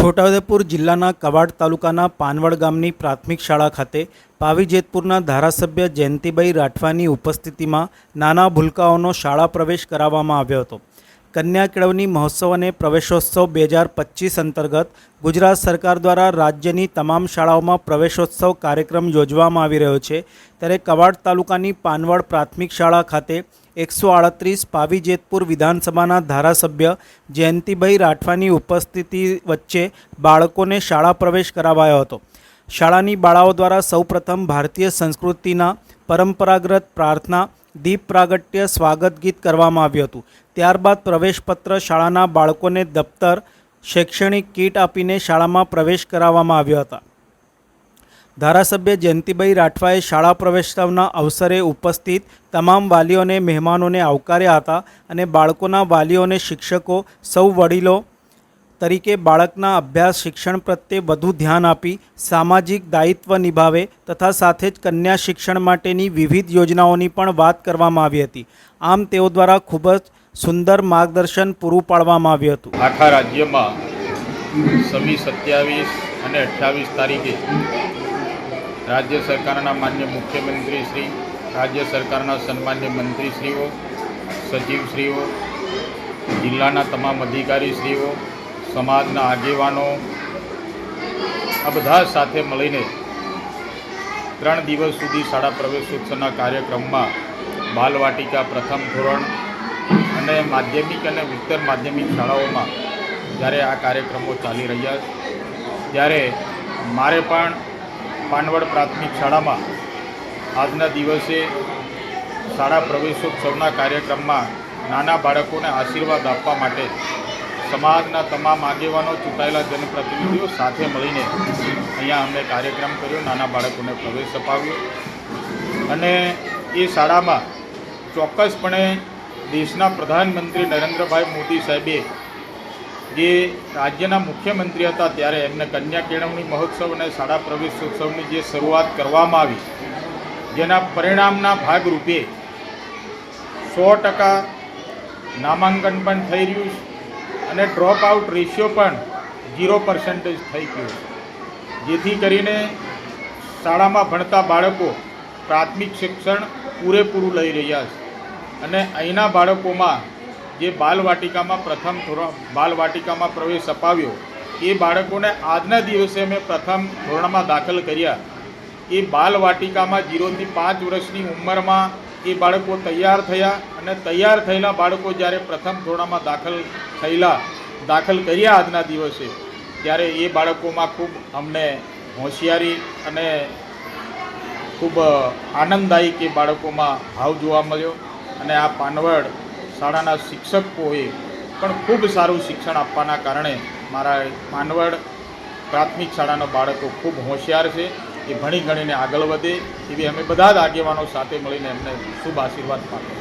છોટાઉદેપુર જિલ્લાના કવાડ તાલુકાના પાનવડ ગામની પ્રાથમિક શાળા ખાતે પાવીજેતપુરના ધારાસભ્ય જયંતિભાઈ રાઠવાની ઉપસ્થિતિમાં નાના ભૂલકાઓનો શાળા પ્રવેશ કરાવવામાં આવ્યો હતો. કન્યા કેળવણી મહોત્સવ અને પ્રવેશોત્સવ બે હજાર પચીસ અંતર્ગત ગુજરાત સરકાર દ્વારા રાજ્યની તમામ શાળાઓમાં પ્રવેશોત્સવ કાર્યક્રમ યોજવામાં આવી રહ્યો છે. ત્યારે કવાડ તાલુકાની પાનવડ પ્રાથમિક શાળા ખાતે એકસો આડત્રીસ પાવીજેતપુર વિધાનસભાના ધારાસભ્ય જયંતિભાઈ રાઠવાની ઉપસ્થિતિ વચ્ચે બાળકોને શાળા પ્રવેશ કરાવાયો હતો. શાળાની બાળાઓ દ્વારા સૌપ્રથમ ભારતીય સંસ્કૃતિના પરંપરાગત પ્રાર્થના દીપ પ્રાગટ્ય સ્વાગત ગીત કરવામાં આવ્યું હતું. ત્યારબાદ પ્રવેશપત્ર શાળાના બાળકોને દફતર શૈક્ષણિક કીટ આપીને શાળામાં પ્રવેશ કરાવવામાં આવ્યા હતા. ધારાસભ્ય જયંતિભાઈ રાઠવાએ શાળા પ્રવેશોત્સવના અવસરે ઉપસ્થિત તમામ વાલીઓને, મહેમાનોને આવકાર્યા હતા અને બાળકોના વાલીઓને શિક્ષકો, સૌ વડીલો તરીકે બાળકના અભ્યાસ, શિક્ષણ પ્રત્યે વધુ ધ્યાન આપી, સામાજિક દાયિત્વ નિભાવે તથા સાથે જ કન્યા શિક્ષણ માટેની વિવિધ યોજનાઓની પણ વાત કરવામાં આવી હતી. આમ તેઓ દ્વારા ખૂબ જ સુંદર માર્ગદર્શન પૂરું પાડવામાં આવ્યું હતું. આખા રાજ્યમાં સમી સત્યાવીસ અને અઠ્યાવીસ તારીખે રાજ્ય સરકારના માન્ય મુખ્યમંત્રી શ્રી, રાજ્ય સરકારના સન્માન્ય મંત્રીશ્રીઓ, સચિવશ્રીઓ, જિલ્લાના તમામ અધિકારીશ્રીઓ સમાજના આગેવાનો આ બધા સાથે મળીને ત્રણ દિવસ સુધી શાળા પ્રવેશોત્સવના કાર્યક્રમમાં બાલવાટિકા પ્રથમ ધોરણ અને માધ્યમિક અને ઉત્તર માધ્યમિક શાળાઓમાં જ્યારે આ કાર્યક્રમો ચાલી રહ્યા ત્યારે મારે પણ પાનવડ પ્રાથમિક શાળામાં આજના દિવસે શાળા પ્રવેશોત્સવના કાર્યક્રમમાં નાના બાળકોને આશીર્વાદ આપવા માટે સમાજના તમામ આગેવાનો, ચૂંટાયેલા જનપ્રતિનિધિઓ સાથે મળીને અહીંયા અમને કાર્યક્રમ કર્યો, નાના બાળકોને પ્રવેશ અપાવ્યો. અને એ શાળામાં ચોક્કસપણે દેશના પ્રધાનમંત્રી નરેન્દ્રભાઈ મોદી સાહેબે જે રાજ્યના મુખ્યમંત્રી હતા ત્યારે એમને કન્યા કેળવણી મહોત્સવ અને શાળા પ્રવેશોત્સવની જે શરૂઆત કરવામાં આવી, જેના પરિણામના ભાગરૂપે સો ટકા નામાંકન પણ થઈ રહ્યું અને ડ્રોપ આઉટ રેશિયો પણ ઝીરો પર્સન્ટેજ થઈ ગયો જેથી કરીને શાળામાં ભણતા બાળકો પ્રાથમિક શિક્ષણ પૂરેપૂરું લઈ રહ્યા છે. અને અહીંના બાળકોમાં જે બાલવાટિકામાં પ્રથમ ધોરણ, બાલવાટિકામાં પ્રવેશ અપાવ્યો, એ બાળકોને આજના દિવસે મેં પ્રથમ ધોરણમાં દાખલ કર્યા. એ બાલવાટિકામાં જીરોથી પાંચ વર્ષની ઉંમરમાં એ બાળકો તૈયાર થયા અને તૈયાર થયેલા બાળકો જ્યારે પ્રથમ ધોરણમાં દાખલ થયેલા, દાખલ કર્યા આજના દિવસે, ત્યારે એ બાળકોમાં ખૂબ અમને હોશિયારી અને ખૂબ આનંદદાયક એ બાળકોમાં ભાવ જોવા મળ્યો. અને આ પાનવડ શાળાના શિક્ષકોએ પણ ખૂબ સારું શિક્ષણ આપવાના કારણે મારા પાનવડ પ્રાથમિક શાળાના બાળકો ખૂબ હોશિયાર છે. એ ભણી ગણીને આગળ વધે. એવી અમે બધા જ આગેવાનો સાથે મળીને એમને શુભ આશીર્વાદ પાઠવીએ.